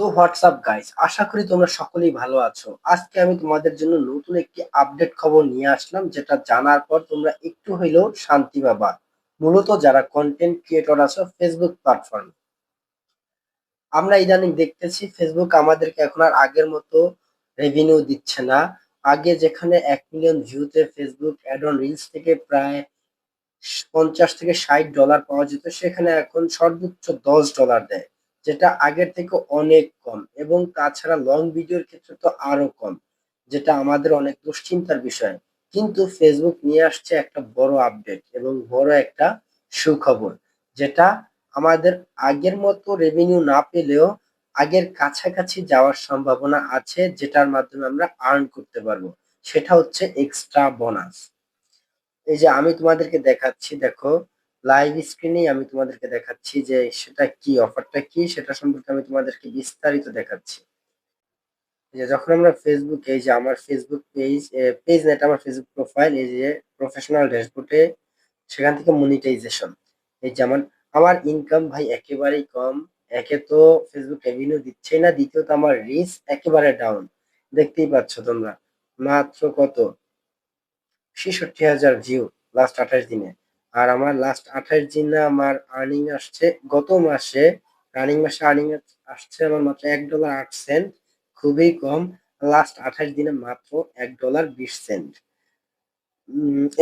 তো WhatsApp guys, আশা করি তোমরা সকলেই ভালো আছো। আজকে আমি তোমাদের জন্য নতুন একটি আপডেট খবর নিয়ে আসলাম, যেটা জানার পর তোমরা একটু হইলেও শান্তি পাবা। মূলত যারা কন্টেন্ট ক্রিয়েটর আছো ফেসবুক প্ল্যাটফর্ম আমরা ইদানিং দেখতেছি ফেসবুক আমাদেরকে এখন আর আগের মতো রেভিনিউ দিচ্ছে না। আগে যেখানে এক মিলিয়ন ভিউতে ফেসবুক অ্যাড অন রিলস থেকে প্রায় পঞ্চাশ থেকে ষাট ডলার পাওয়া যেত, সেখানে এখন সর্বোচ্চ দশ ডলার দেয়। যেটা আগের থেকে অনেক কম এবং তাছাড়া লং ভিডিওর ক্ষেত্রে তো আরও কম, যেটা আমাদের অনেক দুশ্চিন্তার বিষয়। কিন্তু ফেসবুক নিয়ে আসছে একটা বড় আপডেট এবং বড় একটা সুখবর, যেটা আমাদের আগের মতো রেভিনিউ না পেলেও আগের কাছাকাছি যাওয়ার সম্ভাবনা আছে, যেটার মাধ্যমে আমরা আর্ন করতে পারব। সেটা হচ্ছে এক্সট্রা বোনাস এই যে আমি তোমাদেরকে দেখাচ্ছি, দেখো। লাইভ স্ক্রিনেই আমি তোমাদেরকে দেখাচ্ছি যে সেটা কি অফারটা কি, সেটা সম্পর্কে আমি তোমাদেরকে বিস্তারিত দেখাচ্ছি। যে যখন আমরা ফেসবুক এই যে আমার ফেসবুক পেজ পেজ নেট আমার ফেসবুক প্রোফাইল এই যে প্রফেশনাল ড্যাশবোর্ডে সেখান থেকে মনিটাইজেশন এই যেমন আমার ইনকাম ভাই একেবারেই কম, একে তো ফেসবুক রেভিনিউ দিচ্ছেই না, দ্বিতীয়ত আমার রিচ একেবারে ডাউন দেখতেই পাচ্ছ তোমরা, মাত্র কত? ছেষট্টি হাজার ভিউ লাস্ট আঠাশ দিনে। আর আমার লাস্ট আঠাশ দিনে আমার আর্নিং আসছে, গত মাসে রানিং মাসে আর্নিং আসছে আমার মাত্র এক ডলার আট সেন্ট খুবই কম। লাস্ট আঠাশ দিনে মাত্র এক ডলার বিশ সেন্ট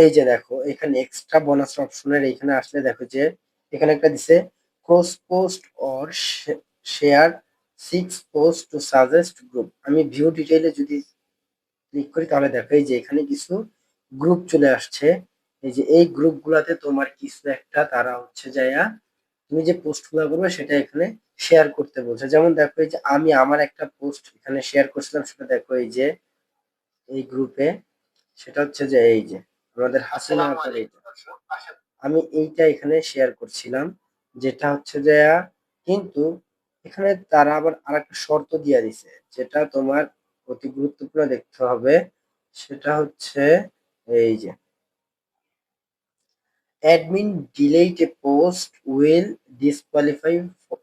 এই যে দেখো, এখানে এক্সট্রা বোনাস অপশনের এখানে আসলে দেখো যে, এখানে একটা দিছে cross post or share six post to suggest group আমি ভিউ ডিটেইলে যদি ক্লিক করি তাহলে দেখো এই যে এখানে কিছু গ্রুপ চলে আসছে। এই যে এই গ্রুপগুলোতে তোমার কিছু একটা তারা হচ্ছে যাইয়া তুমি যে পোস্টগুলো করবে সেটা এখানে শেয়ার করতে বলছে। যেমন দেখো এই যে আমি আমার একটা পোস্ট এখানে শেয়ার করছিলাম সেটা দেখো এই যে এই গ্রুপে সেটা হচ্ছে যে এই যে আমাদের হাসিনা আমি এইটা এখানে শেয়ার করছিলাম যেটা হচ্ছে যে কিন্তু এখানে তারা আবার আরেকটা শর্ত দিয়ে দিছে যেটা তোমার অতি গুরুত্বপূর্ণ দেখতে হবে সেটা হচ্ছে এই যে admin delete a post will disqualify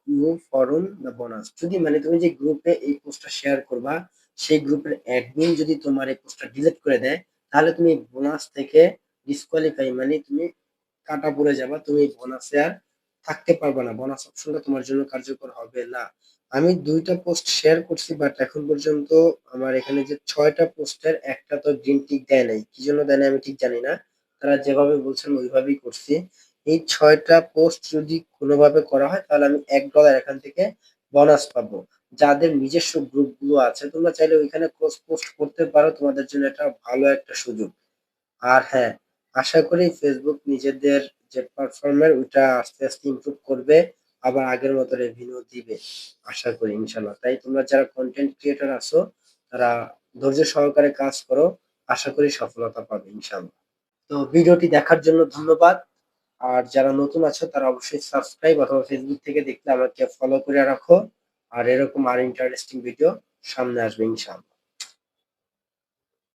you from the bonus যদি মানে তুমি যে গ্রুপে এই পোস্টটা শেয়ার করবা, সেই গ্রুপের অ্যাডমিন যদি তোমার এই পোস্টটা ডিলিট করে দেয়, তাহলে তুমি বোনাস থেকে ডিসকোয়ালিফাই মানে তুমি কাটা পড়ে যাবা, তুমি বোনাসে আর থাকতে পারবে না। বোনাস অপশনটা তোমার জন্য কার্যকর হবে না। আমি দুইটা পোস্ট শেয়ার করছি বাট এখন পর্যন্ত আমার এখানে যে ছয়টা পোস্টের একটা তো গ্রিন টিক দেয় নাই। কি জন্য দেয় নাই আমি ঠিক জানি না। তারা যেভাবে বলছেন, ওইভাবেই করছি। এই ছয়টা পোস্ট যদি কোনোভাবে করা হয়, তাহলে আমি এক ডলার এখান থেকে বোনাস পাবো। যাদের নিজস্ব গ্রুপগুলো আছে, তোমরা চাইলে ওইখানে ক্রস পোস্ট করতে পারো। তোমাদের জন্য এটা ভালো একটা সুযোগ। আর হ্যাঁ আশা করি ফেসবুক নিজেদের যে পারফরমের ওইটা আস্তে আস্তে ইমপ্রুভ করবে, আবার আগের মতো রেভিনিউ দিবে। আশা করি ইনশাল্লাহ তাই তোমরা যারা কন্টেন্ট ক্রিয়েটর আছো, তারা ধৈর্য সহকারে কাজ করো। আশা করি সফলতা পাবে ইনশাল্লাহ তো ভিডিওটি দেখার জন্য ধন্যবাদ। আর যারা নতুন আছে, তারা অবশ্যই সাবস্ক্রাইব অথবা ফেসবুক থেকে দেখলে আমাকে ফলো করে রাখো। আর এরকম আর ইন্টারেস্টিং ভিডিও সামনে আসবে ইনশাআল্লাহ।